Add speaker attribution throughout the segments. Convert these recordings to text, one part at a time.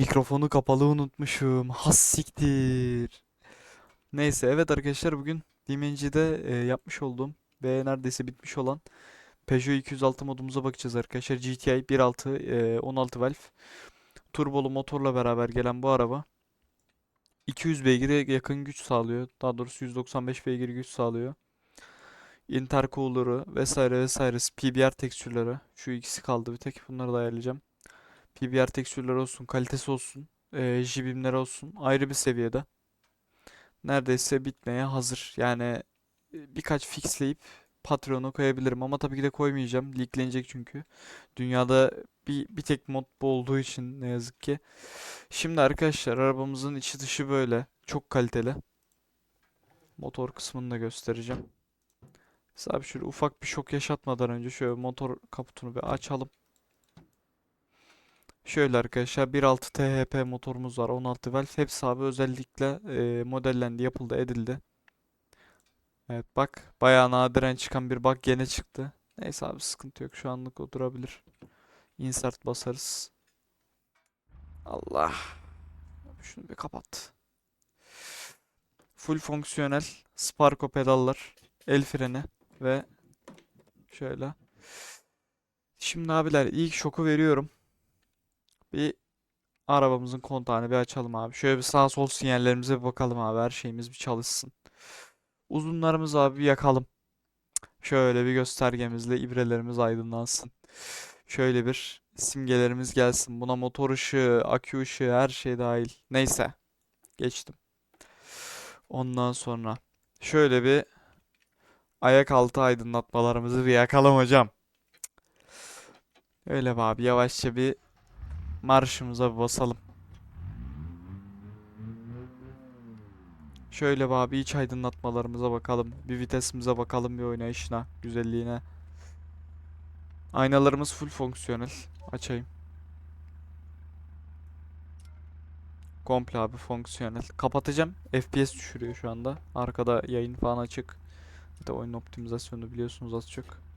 Speaker 1: Mikrofonu kapalı unutmuşum. Has siktir. Neyse evet arkadaşlar bugün DMNG'de e, yapmış olduğum ve neredeyse bitmiş olan Peugeot 206 modumuza bakacağız arkadaşlar. GTI 1.6 e, 16 valve turbolu motorla beraber gelen bu araba 200 beygire yakın güç sağlıyor. Daha doğrusu 195 beygir güç sağlıyor. Intercooler'ı vesaire vesaire PBR tekstürleri şu ikisi kaldı bir tek bunları da ayarlayacağım. PBR tekstürleri olsun, kalitesi olsun, e, jibimleri olsun ayrı bir seviyede. Neredeyse bitmeye hazır. Yani e, birkaç fixleyip Patreon'a koyabilirim ama tabii ki de koymayacağım. Leaklenecek çünkü. Dünyada bir, bir tek mod bu olduğu için ne yazık ki. Şimdi arkadaşlar arabamızın içi dışı böyle. Çok kaliteli. Motor kısmını da göstereceğim. Abi şöyle ufak bir şok yaşatmadan önce şöyle motor kaputunu bir açalım. Şöyle arkadaşlar 1.6 THP motorumuz var. 16 valve. Hepsi abi özellikle e, modellendi, yapıldı, edildi. Evet bak bayağı nadiren çıkan bir bug gene çıktı. Neyse abi sıkıntı yok. Şu anlık o durabilir. Insert basarız. Allah. Şunu bir kapat. Full fonksiyonel Sparko pedallar, el freni ve şöyle. Şimdi abiler ilk şoku veriyorum. Bir arabamızın kontağını bir açalım abi. Şöyle bir sağ sol sinyallerimize bir bakalım abi. Her şeyimiz bir çalışsın. Uzunlarımızı abi bir yakalım. Şöyle bir göstergemizle ibrelerimiz aydınlansın. Şöyle bir simgelerimiz gelsin. Buna motor ışığı, akü ışığı her şey dahil. Neyse. Geçtim. Ondan sonra şöyle bir ayak altı aydınlatmalarımızı bir yakalım hocam. Öyle abi yavaşça bir marşımıza bir basalım. Şöyle be abi iç aydınlatmalarımıza bakalım. Bir vitesimize bakalım bir oynayışına, güzelliğine. Aynalarımız full fonksiyonel. Açayım. Komple abi fonksiyonel. Kapatacağım. FPS düşürüyor şu anda. Arkada yayın falan açık. Bir de oyun optimizasyonu biliyorsunuz az çok.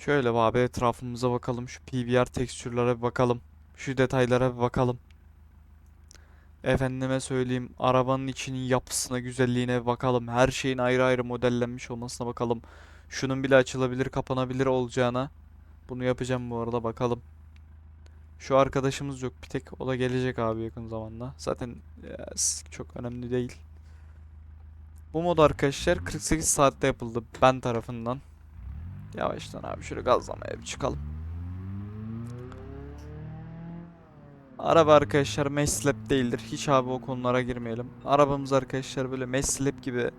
Speaker 1: Şöyle abi etrafımıza bakalım. Şu PBR tekstürlere bir bakalım. Şu detaylara bir bakalım. Efendime söyleyeyim arabanın içinin yapısına, güzelliğine bir bakalım. Her şeyin ayrı ayrı modellenmiş olmasına bakalım. Şunun bile açılabilir, kapanabilir olacağına. Bunu yapacağım bu arada bakalım. Şu arkadaşımız yok bir tek. O da gelecek abi yakın zamanda. Zaten çok önemli değil. Bu mod arkadaşlar 48 saatte yapıldı ben tarafından. Yavaştan abi şöyle gazlamaya bir çıkalım. Araba arkadaşlar mesh slap değildir. Hiç abi o konulara girmeyelim. Arabamız arkadaşlar böyle mesh slap gibi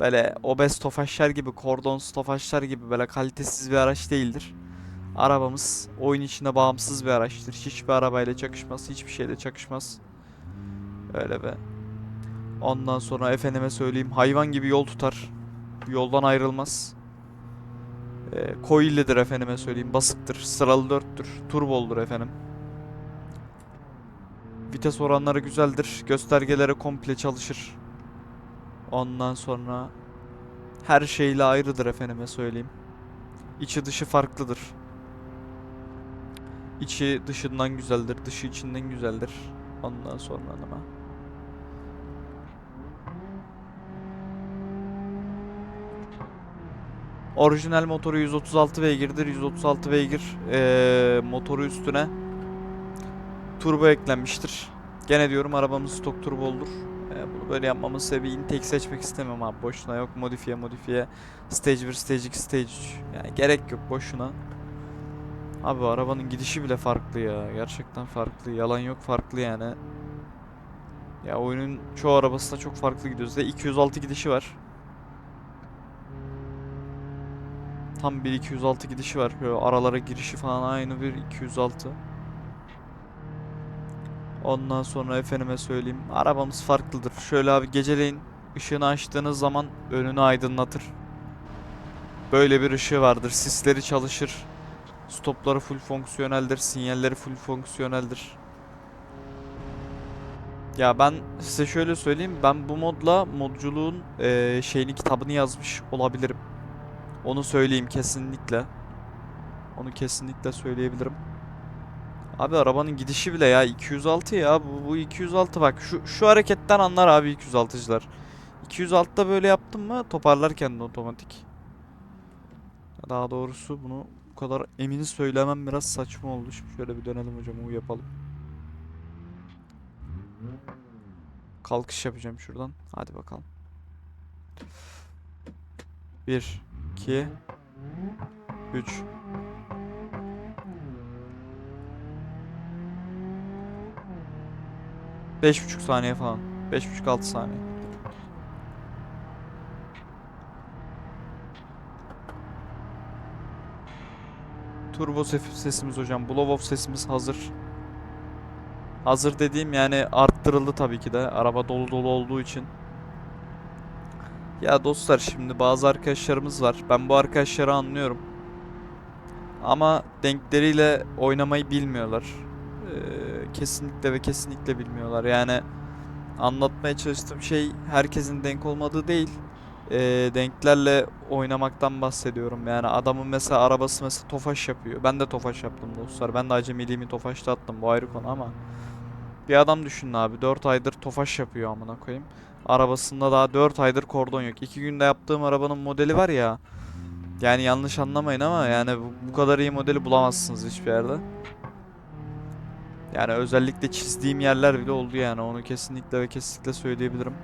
Speaker 1: böyle obez tofaşlar gibi kordon tofaşlar gibi böyle kalitesiz bir araç değildir. Arabamız oyun içinde bağımsız bir araçtır. Hiçbir arabayla çakışmaz, hiçbir şeyle çakışmaz. Öyle be. Ondan sonra efendime söyleyeyim hayvan gibi yol tutar. Yoldan ayrılmaz. Ee, coil'lidir efendime söyleyeyim. Basıktır. Sıralı dörttür. Turboludur efendim. Vites oranları güzeldir. Göstergeleri komple çalışır. Ondan sonra her şeyle ayrıdır efendime söyleyeyim. İçi dışı farklıdır. İçi dışından güzeldir, dışı içinden güzeldir. Ondan sonra ama. Orijinal motoru 136 beygirdir. 136 beygir eee, motoru üstüne turbo eklenmiştir. Gene diyorum arabamız stok turboldur. Eee, bunu böyle yapmamın sebebi intake seçmek istemem abi. Boşuna yok modifiye modifiye. Stage 1, Stage 2, Stage 3. Yani gerek yok boşuna. Abi arabanın gidişi bile farklı ya. Gerçekten farklı. Yalan yok farklı yani. Ya oyunun çoğu arabasında çok farklı gidiyoruz. Ve 206 gidişi var. Tam bir 206 gidişi var. Böyle aralara girişi falan aynı bir 206. Ondan sonra efendime söyleyeyim. Arabamız farklıdır. Şöyle abi geceleyin ışığını açtığınız zaman önünü aydınlatır. Böyle bir ışığı vardır. Sisleri çalışır. Stopları full fonksiyoneldir. Sinyalleri full fonksiyoneldir. Ya ben size şöyle söyleyeyim. Ben bu modla modculuğun eee, şeyini kitabını yazmış olabilirim. Onu söyleyeyim kesinlikle. Onu kesinlikle söyleyebilirim. Abi arabanın gidişi bile ya 206 ya bu, bu 206 bak şu şu hareketten anlar abi 206'cılar. 206'da böyle yaptın mı toparlar kendini otomatik. Daha doğrusu bunu bu kadar emin söylemem biraz saçma oldu. Şimdi şöyle bir dönelim hocam U yapalım. Kalkış yapacağım şuradan. Hadi bakalım. 1 2 3 Beş buçuk saniye falan. Beş buçuk altı saniye. Turbo sesimiz hocam. Blow off sesimiz hazır. Hazır dediğim yani arttırıldı tabii ki de. Araba dolu dolu olduğu için. Ya dostlar şimdi bazı arkadaşlarımız var. Ben bu arkadaşları anlıyorum. Ama denkleriyle oynamayı bilmiyorlar. Ee, kesinlikle ve kesinlikle bilmiyorlar. Yani anlatmaya çalıştığım şey herkesin denk olmadığı değil. Ee, denklerle oynamaktan bahsediyorum. Yani adamın mesela arabası mesela tofaş yapıyor. Ben de tofaş yaptım dostlar. Ben de acemiliğimi tofaşta attım. Bu ayrı konu ama. Bir adam düşünün abi. 4 aydır tofaş yapıyor amına koyayım. Arabasında daha 4 aydır kordon yok. 2 günde yaptığım arabanın modeli var ya. Yani yanlış anlamayın ama yani bu, kadar iyi modeli bulamazsınız hiçbir yerde. Yani özellikle çizdiğim yerler bile oldu yani onu kesinlikle ve kesinlikle söyleyebilirim.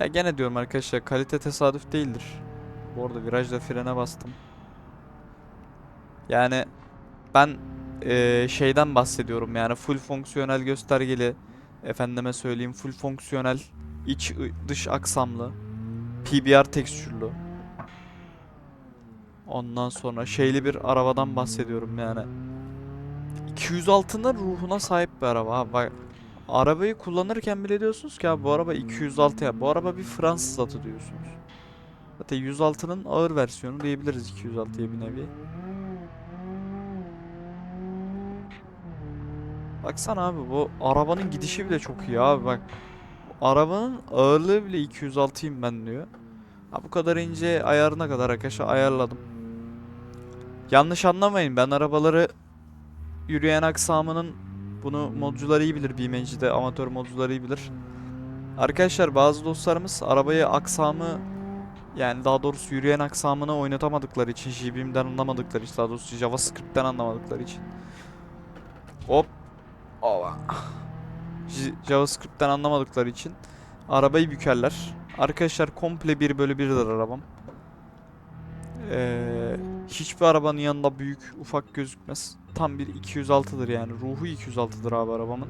Speaker 1: Ya gene diyorum arkadaşlar kalite tesadüf değildir. Bu arada virajda frene bastım. Yani ben eee, şeyden bahsediyorum yani full fonksiyonel göstergeli efendime söyleyeyim full fonksiyonel iç dış aksamlı PBR tekstürlü. Ondan sonra şeyli bir arabadan bahsediyorum yani. 206'nın ruhuna sahip bir araba bak arabayı kullanırken bile diyorsunuz ki abi bu araba 206 ya. Bu araba bir Fransız atı diyorsunuz. Zaten 106'nın ağır versiyonu diyebiliriz 206'ya bir nevi Baksana abi bu arabanın gidişi bile çok iyi abi bak. Arabanın ağırlığı bile 206'yım ben diyor. Ha bu kadar ince ayarına kadar arkadaşlar ayarladım. Yanlış anlamayın ben arabaları yürüyen aksamının bunu modcular iyi bilir BMW'de amatör modcular iyi bilir. Arkadaşlar bazı dostlarımız arabayı aksamı yani daha doğrusu yürüyen aksamını oynatamadıkları için JVM'den anlamadıkları için daha doğrusu JavaScript'ten anlamadıkları için Hop Ova. JavaScript'ten anlamadıkları için arabayı bükerler. Arkadaşlar komple 1 bölü 1'dir arabam. Ee, hiçbir arabanın yanında büyük ufak gözükmez. Tam bir 206'dır yani. Ruhu 206'dır abi arabamın.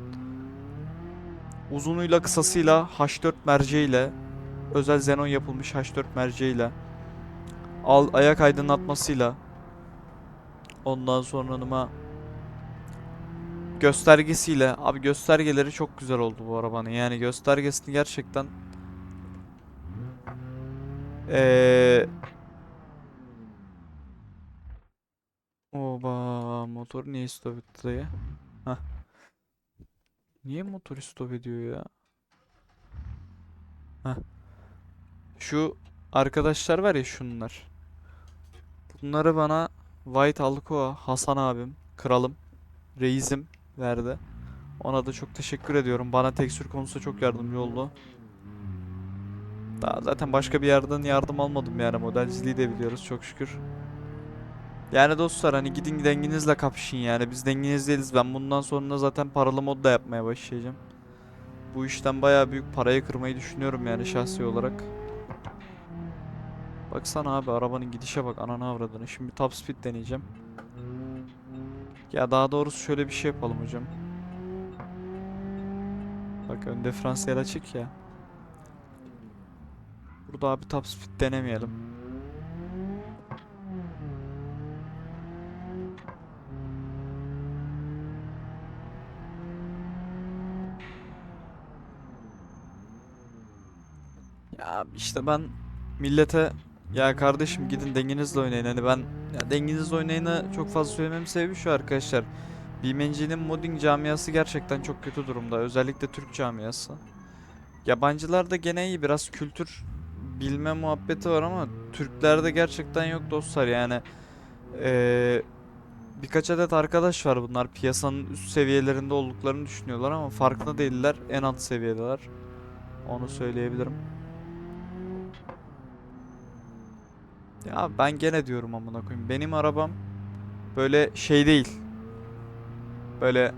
Speaker 1: Uzunuyla kısasıyla H4 merceğiyle özel xenon yapılmış H4 merceğiyle al ayak aydınlatmasıyla ondan sonranıma göstergesiyle abi göstergeleri çok güzel oldu bu arabanın yani göstergesini gerçekten eee Oba motor niye stop etti dayı? Hah. Niye motor stop ediyor ya? Hah. Şu arkadaşlar var ya şunlar. Bunları bana White Alcoa Hasan abim, kralım, reisim verdi. Ona da çok teşekkür ediyorum. Bana tekstür konusunda çok yardımcı oldu. Daha zaten başka bir yerden yardım almadım yani modelciliği de biliyoruz çok şükür. Yani dostlar hani gidin denginizle kapışın yani biz denginiz değiliz. Ben bundan sonra zaten paralı mod da yapmaya başlayacağım. Bu işten bayağı büyük parayı kırmayı düşünüyorum yani şahsi olarak. Baksana abi arabanın gidişe bak ananı avradını. Şimdi top speed deneyeceğim. Ya daha doğrusu şöyle bir şey yapalım hocam. Bak ön diferansiyel açık ya. Burada abi top speed denemeyelim. Ya işte ben millete ya kardeşim gidin dengenizle oynayın. Hani ben ya dengenizle oynayını çok fazla söylememin sebebi şu arkadaşlar. BeamNG'nin modding camiası gerçekten çok kötü durumda. Özellikle Türk camiası. Yabancılarda gene iyi biraz kültür bilme muhabbeti var ama Türklerde gerçekten yok dostlar yani. Eee birkaç adet arkadaş var bunlar piyasanın üst seviyelerinde olduklarını düşünüyorlar ama farkında değiller en alt seviyedeler. Onu söyleyebilirim. Ya ben gene diyorum amına koyayım. Benim arabam böyle şey değil. Böyle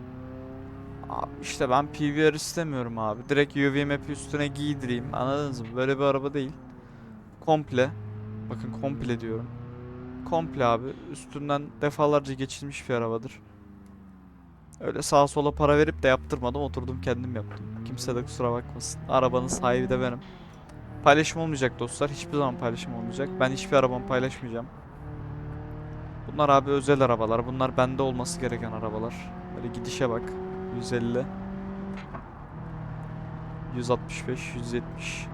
Speaker 1: işte ben PVR istemiyorum abi. Direkt UV map'i üstüne giydireyim. Anladınız mı? Böyle bir araba değil. Komple. Bakın komple diyorum. Komple abi. Üstünden defalarca geçilmiş bir arabadır. Öyle sağa sola para verip de yaptırmadım. Oturdum kendim yaptım. Kimse de kusura bakmasın. Arabanın sahibi de benim. Paylaşım olmayacak dostlar. Hiçbir zaman paylaşım olmayacak. Ben hiçbir arabamı paylaşmayacağım. Bunlar abi özel arabalar. Bunlar bende olması gereken arabalar. Böyle gidişe bak. 150 165 170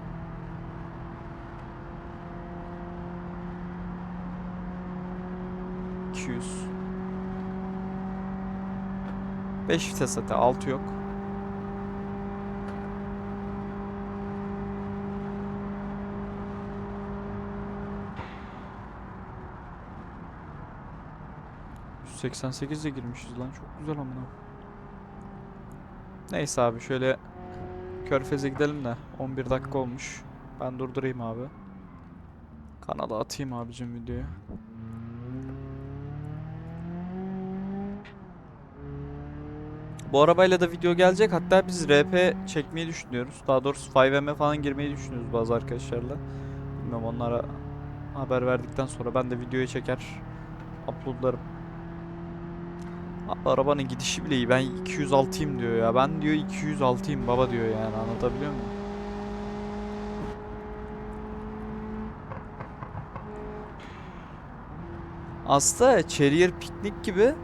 Speaker 1: 200 5 vites zaten 6 yok. ...188 de girmişiz lan çok güzel amına. Neyse abi şöyle Körfez'e gidelim de 11 dakika olmuş. Ben durdurayım abi. Kanala atayım abicim videoyu. Bu arabayla da video gelecek. Hatta biz RP çekmeyi düşünüyoruz. Daha doğrusu 5M falan girmeyi düşünüyoruz bazı arkadaşlarla. Bilmem onlara haber verdikten sonra ben de videoyu çeker uploadlarım. Abi arabanın gidişi bile iyi. Ben 206'yım diyor ya. Ben diyor 206'yım baba diyor yani. Anlatabiliyor muyum? Aslında Charrier Picnic gibi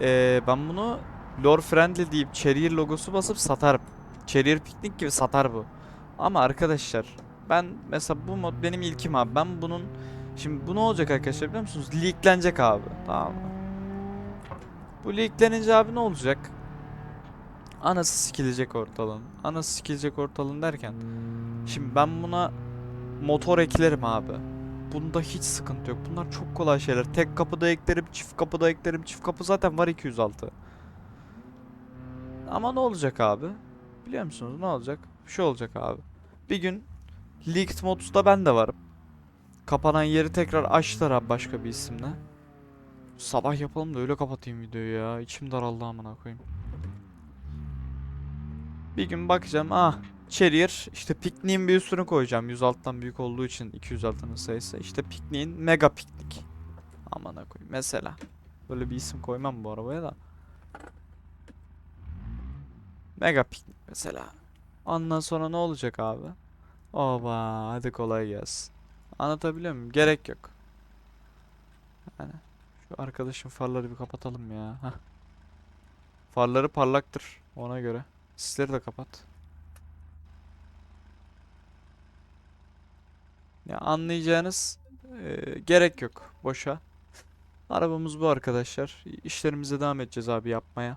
Speaker 1: eee, ben bunu lore friendly deyip Charrier logosu basıp satarım. Charrier Picnic gibi satar bu. Ama arkadaşlar ben mesela bu mod benim ilkim abi. Ben bunun şimdi bu ne olacak arkadaşlar biliyor musunuz? Leaklenecek abi. Tamam mı? Bu leaklenince abi ne olacak? Anası sikilecek ortalığın. Anası sikilecek ortalığın derken. Şimdi ben buna motor eklerim abi. Bunda hiç sıkıntı yok. Bunlar çok kolay şeyler. Tek kapıda eklerim, çift kapıda eklerim. Çift kapı zaten var 206. Ama ne olacak abi? Biliyor musunuz ne olacak? Şu olacak abi. Bir gün Leaked Mods'da ben de varım. Kapanan yeri tekrar açtılar abi başka bir isimle. Sabah yapalım da öyle kapatayım videoyu ya. İçim daraldı amına koyayım. Bir gün bakacağım ah Charrier işte pikniğin bir üstünü koyacağım 106'dan büyük olduğu için 206'nın sayısı işte pikniğin mega piknik. Amına koyayım mesela. Böyle bir isim koymam bu arabaya da. Mega piknik mesela. Ondan sonra ne olacak abi? Oba hadi kolay gelsin. Anlatabiliyor muyum? Gerek yok. Yani şu arkadaşın farları bir kapatalım ya. Hah. Farları parlaktır ona göre. Sisleri de kapat. Ya anlayacağınız e, gerek yok. Boşa. Arabamız bu arkadaşlar. İşlerimize devam edeceğiz abi yapmaya.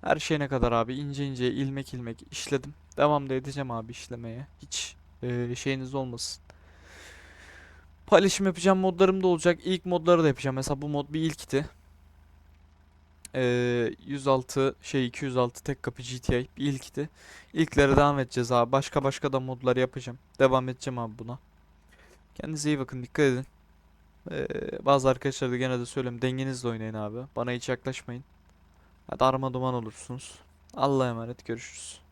Speaker 1: Her şeyine kadar abi ince ince ilmek ilmek işledim. Devam da edeceğim abi işlemeye. Hiç e, şeyiniz olmasın. Paylaşım yapacağım modlarım da olacak. İlk modları da yapacağım. Mesela bu mod bir ilkti. Ee, 106 şey 206 tek kapı GTI bir ilkti. İlklere devam edeceğiz abi. Başka başka da modlar yapacağım. Devam edeceğim abi buna. Kendinize iyi bakın. Dikkat edin. Ee, bazı arkadaşlar da gene de söyleyeyim. Dengenizle oynayın abi. Bana hiç yaklaşmayın. Hadi arma duman olursunuz. Allah'a emanet görüşürüz.